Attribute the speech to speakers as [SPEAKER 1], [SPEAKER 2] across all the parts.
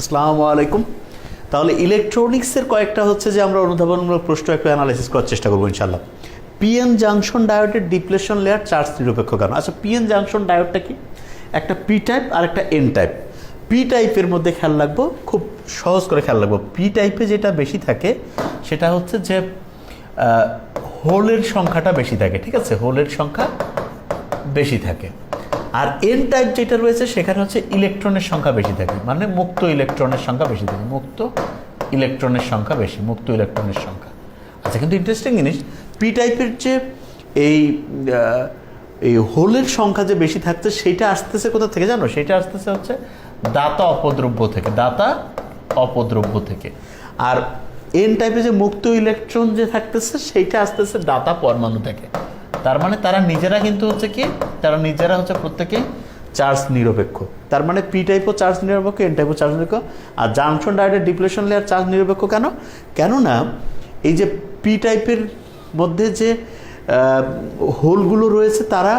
[SPEAKER 1] আসসালামু আলাইকুম তাহলে ইলেকট্রনিক্সের কয়েকটা হচ্ছে যে আমরা অনুধাবনমূলক প্রশ্ন একটু অ্যানালাইসিস করার চেষ্টা করব ইনশাল্লাহ পিএন জাংশন ডায়োডের ডিপ্লেশন লেয়ার চার্জ নিরপেক্ষ কারণ। আচ্ছা পিএন জাংশন ডায়োডটা কি? একটা পি টাইপ আর একটা এন টাইপ পি টাইপের মধ্যে খেয়াল রাখব, খুব সহজ করে খেয়াল রাখব। পি টাইপে যেটা বেশি থাকে, সেটা হচ্ছে যে হোলের সংখ্যাটা বেশি থাকে, ঠিক আছে? হোলের সংখ্যা বেশি থাকে। আর এন টাইপ যেটা রয়েছে, সেখানে হচ্ছে ইলেকট্রনের সংখ্যা বেশি থাকে। মানে মুক্ত ইলেকট্রনের সংখ্যা বেশি থাকে। মুক্ত ইলেকট্রনের সংখ্যা বেশি, মুক্ত ইলেকট্রনের সংখ্যা। আচ্ছা কিন্তু ইন্টারেস্টিং জিনিস পি টাইপের যে এই এই হোলের সংখ্যা যে বেশি থাকছে সেইটা আসতেছে কোথা থেকে জানো? সেটা আসতেছে হচ্ছে দাতা অপদ্রব্য থেকে, দাতা অপদ্রব্য থেকে। আর এন টাইপের যে মুক্ত ইলেকট্রন যে থাকতেছে সেইটা আসতেছে দাতা পরমাণু থেকে। তার মানে তারা নিজেরা কিন্তু হচ্ছে কি, তারা নিজেরা হচ্ছে প্রত্যেকে চার্জ নিরপেক্ষ। তার মানে পি টাইপও চার্জ নিরপেক্ষ এন টাইপও চার্জ নিরপেক্ষ। আর জাংশন ডায়োডের ডিপ্লেশন লেয়ার চার্জ নিরপেক্ষ কেন? কেননা এই যে পি টাইপের মধ্যে যে হোলগুলো রয়েছে, তারা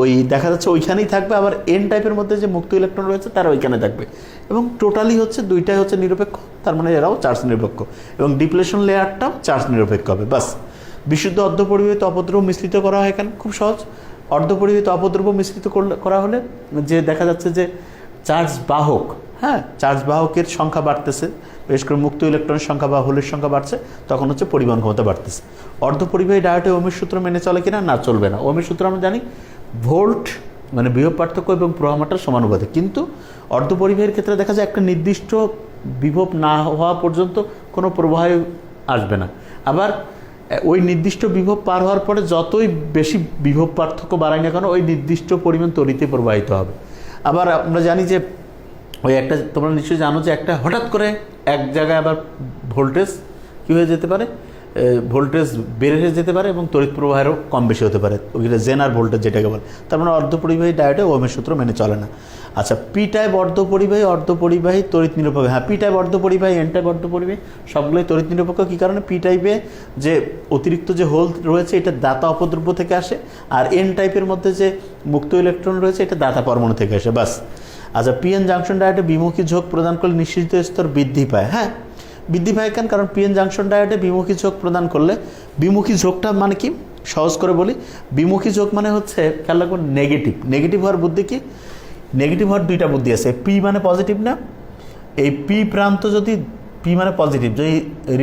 [SPEAKER 1] ওই দেখা যাচ্ছে ওইখানেই থাকবে, আবার এন টাইপের মধ্যে যে মুক্ত ইলেকট্রন রয়েছে, তারা ওইখানে থাকবে। এবং টোটালি হচ্ছে দুইটাই হচ্ছে নিরপেক্ষ, তার মানে এরাও চার্জ নিরপেক্ষ। এবং ডিপ্লেশন লেয়ারটাও চার্জ নিরপেক্ষ হবে, বাস। বিশুদ্ধ অর্ধপরিবাহিত অপদ্রব মিশ্রিত করা হয় কেন? খুব সহজ। অর্ধপরিবাহিত অপদ্রব মিশ্রিত করা হলে যে দেখা যাচ্ছে যে চার্জ বাহক হ্যাঁ চার্জ বাহকের সংখ্যা বাড়তেছে, বিশেষ করে মুক্ত ইলেকট্রনের সংখ্যা বা হোলের সংখ্যা বাড়ছে, তখন হচ্ছে পরিবহন ক্ষমতা বাড়তেছে। অর্ধপরিবাহী ডায়োটে ওমের সূত্র মেনে চলে কিনা? না, চলবে না। ওমের সূত্র আমরা জানি ভোল্ট মানে বিভব পার্থক্য এবং প্রবাহমাত্রার সমানুপাতিক কিন্তু অর্ধপরিবাহীর ক্ষেত্রে দেখা যায় একটা নির্দিষ্ট বিভব না হওয়া পর্যন্ত কোনো প্রবাহ আসবে না। আবার ওই নির্দিষ্ট বিভব পার হওয়ার পরে যতই বেশি বিভব পার্থক্য বাড়ায় না কেন, ওই নির্দিষ্ট পরিমাণ তরিতে প্রবাহিত হবে। আবার আমরা জানি যে, ওই একটা, তোমরা নিশ্চয়ই জানো যে একটা হঠাৎ করে এক জায়গায় আবার ভোল্টেজ কী হয়ে যেতে পারে? ভোল্টেজ বেড়ে যেতে পারে এবং তড়িৎ প্রবাহেরও কম বেশি হতে পারে। ওইখানে জেনার ভোল্টেজ যেটাকে বলে। তার মানে অর্ধপরিবাহী ডায়োডে ওমের সূত্র মেনে চলে না। আচ্ছা পি টাইপ অর্ধপরিবাহী অর্ধপরিবাহী তড়িৎ নিরপেক্ষ। হ্যাঁ পি টাইপ অর্ধপরিবাহী এন টাইপ অর্ধপরিবাহী সবগুলোই তড়িৎ নিরপেক্ষ। কী কারণে? পি টাইপে যে অতিরিক্ত যে হোল রয়েছে, এটা দাতা অপদ্রব্য থেকে আসে। আর এন টাইপের মধ্যে যে মুক্ত ইলেকট্রন রয়েছে, এটা দাতা পরমাণু থেকে আসে। বাস আচ্ছা পিএন জাংশন ডায়োডে বিমুখী ঝোঁক প্রদান করলে নিশ্চিত স্তর বৃদ্ধি পায়। হ্যাঁ বৃদ্ধি পায় কেন? কারণ পিএন জাংশন ডায়েটে বিমুখী ঝোঁক প্রদান করলে বিমুখী ঝোঁকটা মানে কি? সহজ করে বলি। বিমুখী ঝোঁক মানে হচ্ছে, খেয়াল রাখব নেগেটিভ নেগেটিভ হওয়ার বুদ্ধি কি? নেগেটিভ হওয়ার দুইটা বুদ্ধি আছে। পি মানে পজিটিভ না? এই পি প্রান্ত যদি পি মানে পজিটিভ যদি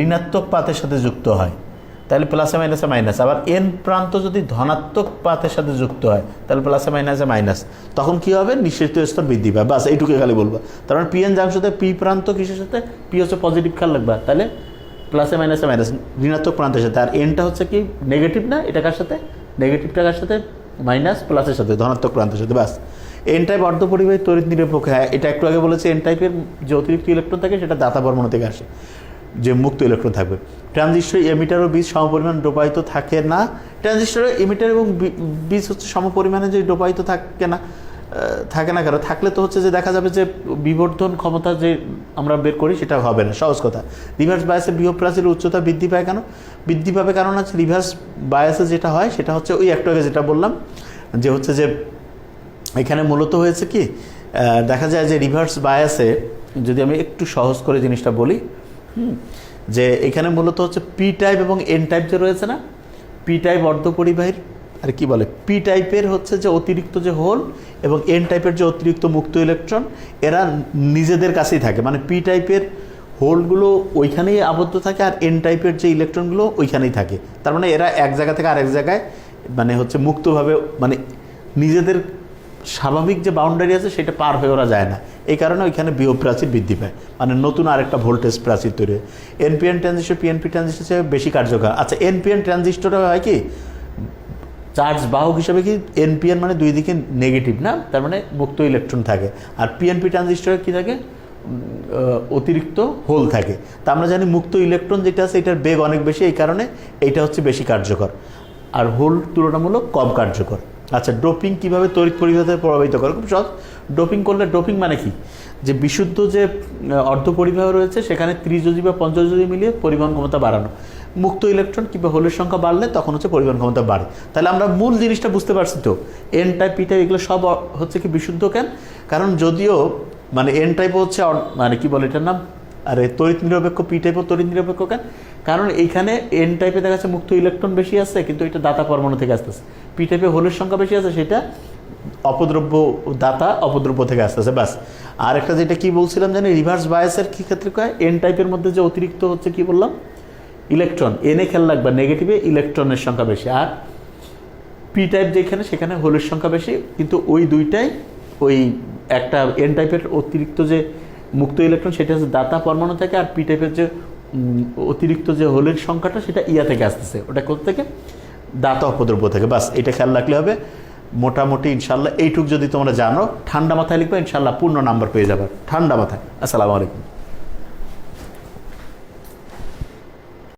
[SPEAKER 1] ঋণাত্মক পাতের সাথে যুক্ত হয় তাহলে প্লাসে মাইনাসে মাইনাস আবার এন প্রান্ত যদি ধনাত্মক পাতের সাথে যুক্ত হয়, তাহলে প্লাসে মাইনাসে মাইনাস তখন কি হবে? নিঃসৃত স্তর বৃদ্ধি পায় বাস এইটুকু খালি বলব। তার মানে পি এন জাংশনে পি প্রান্ত কিসের সাথে? পি হচ্ছে পজিটিভ খেয়াল রাখবা। তাহলে প্লাসে মাইনাসে মাইনাস ঋণাত্মক প্রান্তের সাথে। আর এনটা হচ্ছে কি? নেগেটিভ না? এটা কার সাথে? নেগেটিভটা কার সাথে? মাইনাস প্লাসের সাথে, ধনাত্মক প্রান্তের সাথে। বাস এন টাইপ অর্ধপরিবাহী তড়িৎ নিরপেক্ষ। হ্যাঁ এটা একটু আগে বলেছে এন টাইপের যে অতিরিক্ত ইলেকট্রন থাকে, সেটা দাতা বর্মণ থেকে আসে। যে মুক্ত ইলেকট্রন থাকবে। ট্রানজিস্টর এমিটার ও বীজ সমপরিমাণ ডোপায়িত থাকে না। ট্রানজিস্টরে এমিটার এবং বীজ হচ্ছে সমপরিমাণে যে ডোপায়িত থাকে না থাকে না কেন? থাকলে তো হচ্ছে যে দেখা যাবে যে বিবর্ধন ক্ষমতা যে আমরা বের করি সেটা হবে না। সহজ কথা। রিভার্স বায়াসে বিহব প্রাচীর উচ্চতা বৃদ্ধি পায় কেন? বৃদ্ধি পাবে কারণ হচ্ছে রিভার্স বায়াসে যেটা হয় সেটা হচ্ছে ওই একটু যেটা বললাম, যে হচ্ছে যে এখানে মূলত হয়েছে কি? দেখা যায় যে রিভার্স বায়াসে যদি আমি একটু সহজ করে জিনিসটা বলি যে এখানে মূলত হচ্ছে পি টাইপ এবং এন টাইপ যে রয়েছে না পি টাইপ অর্ধপরিবাহীর, আর কি বলে পি টাইপের হচ্ছে যে অতিরিক্ত যে হোল এবং এন টাইপের যে অতিরিক্ত মুক্ত ইলেকট্রন এরা নিজেদের কাছেই থাকে। মানে পি টাইপের হোলগুলো ওইখানেই আবদ্ধ থাকে আর এন টাইপের যে ইলেকট্রনগুলো ওইখানেই থাকে। তার মানে এরা এক জায়গা থেকে আরেক জায়গায় মানে হচ্ছে মুক্তভাবে মানে নিজেদের স্বাভাবিক যে বাউন্ডারি আছে সেটা পার হয়ে ওরা যায় না। এই কারণে ওইখানে বিও প্রাচীর বৃদ্ধি পায়। মানে নতুন আরেকটা ভোল্টেজ প্রাচীর তৈরি হয়। এনপিএন ট্রানজিস্টর পিএনপি ট্রানজিস্টর বেশি কার্যকর। আচ্ছা এনপিএন ট্রানজিস্টরে হয় কি? চার্জ বাহক হিসাবে কি এনপিএন মানে দুই দিকে নেগেটিভ না? তার মানে মুক্ত ইলেকট্রন থাকে। আর পিএনপি ট্রানজিস্টরে কি থাকে? অতিরিক্ত হোল থাকে। তা আমরা জানি মুক্ত ইলেকট্রন যেটা আছে, এটার বেগ অনেক বেশি। এই কারণে এইটা হচ্ছে বেশি কার্যকর। আর হোল তুলনামূলক কম কার্যকর। আচ্ছা ডোপিং কীভাবে তড়িৎ পরিবাহে প্রভাবিত করে? খুব সহজ। ডোপিং করলে ডোপিং মানে কি? যে বিশুদ্ধ যে অর্ধ পরিবাহ রয়েছে, সেখানে ত্রিযোজি বা পঞ্চযোজি মিলিয়ে পরিবহন ক্ষমতা বাড়ানো। মুক্ত ইলেকট্রন কিংবা হোলের সংখ্যা বাড়লে তখন হচ্ছে পরিবহন ক্ষমতা বাড়ে। তাহলে আমরা মূল জিনিসটা বুঝতে পারছি তো। এন টাইপ পি টাইপ এগুলো সব হচ্ছে কি বিশুদ্ধ কেন? কারণ যদিও মানে এন টাইপ হচ্ছে মানে কি বলে এটার নাম? আরে তড়িৎ নিরপেক্ষ পি টাইপও তড়িৎ নিরপেক্ষ কেন? কারণ এইখানে এন টাইপে দেখা যাচ্ছে মুক্ত ইলেকট্রন বেশি আছে, কিন্তু এটা দাতা পরমাণু থেকে আসতেছে। পি টাইপে হোলের সংখ্যা বেশি আছে, সেটা অপদ্রব্য দাতা অপদ্রব্য থেকে আসতেছে, ব্যাস। আর একটা যেটা কি বলছিলাম জানি রিভার্স বায়াসের কী ক্ষেত্রে কয়? এন টাইপের মধ্যে যে অতিরিক্ত হচ্ছে কি বললাম? ইলেকট্রন এনে খেয়াল রাখবা নেগেটিভে ইলেকট্রনের সংখ্যা বেশি। আর পি টাইপ যেখানে, সেখানে হোলের সংখ্যা বেশি, কিন্তু ওই দুইটাই, ওই একটা এন টাইপের অতিরিক্ত যে মুক্ত ইলেকট্রন সেটা হচ্ছে দাতা পরমাণু থেকে আর পি টাইপের যে অতিরিক্ত যে হোলের সংখ্যাটা, সেটা ইয়া থেকে আসতেছে। ওটা কোথা থেকে? দাতা অপদ্রব্য থেকে। বাস, এটা খেয়াল রাখলে হবে। মোটামুটি ইনশাল্লাহ এইটুক যদি তোমরা জানো, ঠান্ডা মাথায় লিখবে ইনশাল্লাহ পূর্ণ নাম্বার পেয়ে যাবে। ঠান্ডা মাথায়। আসসালামু আলাইকুম।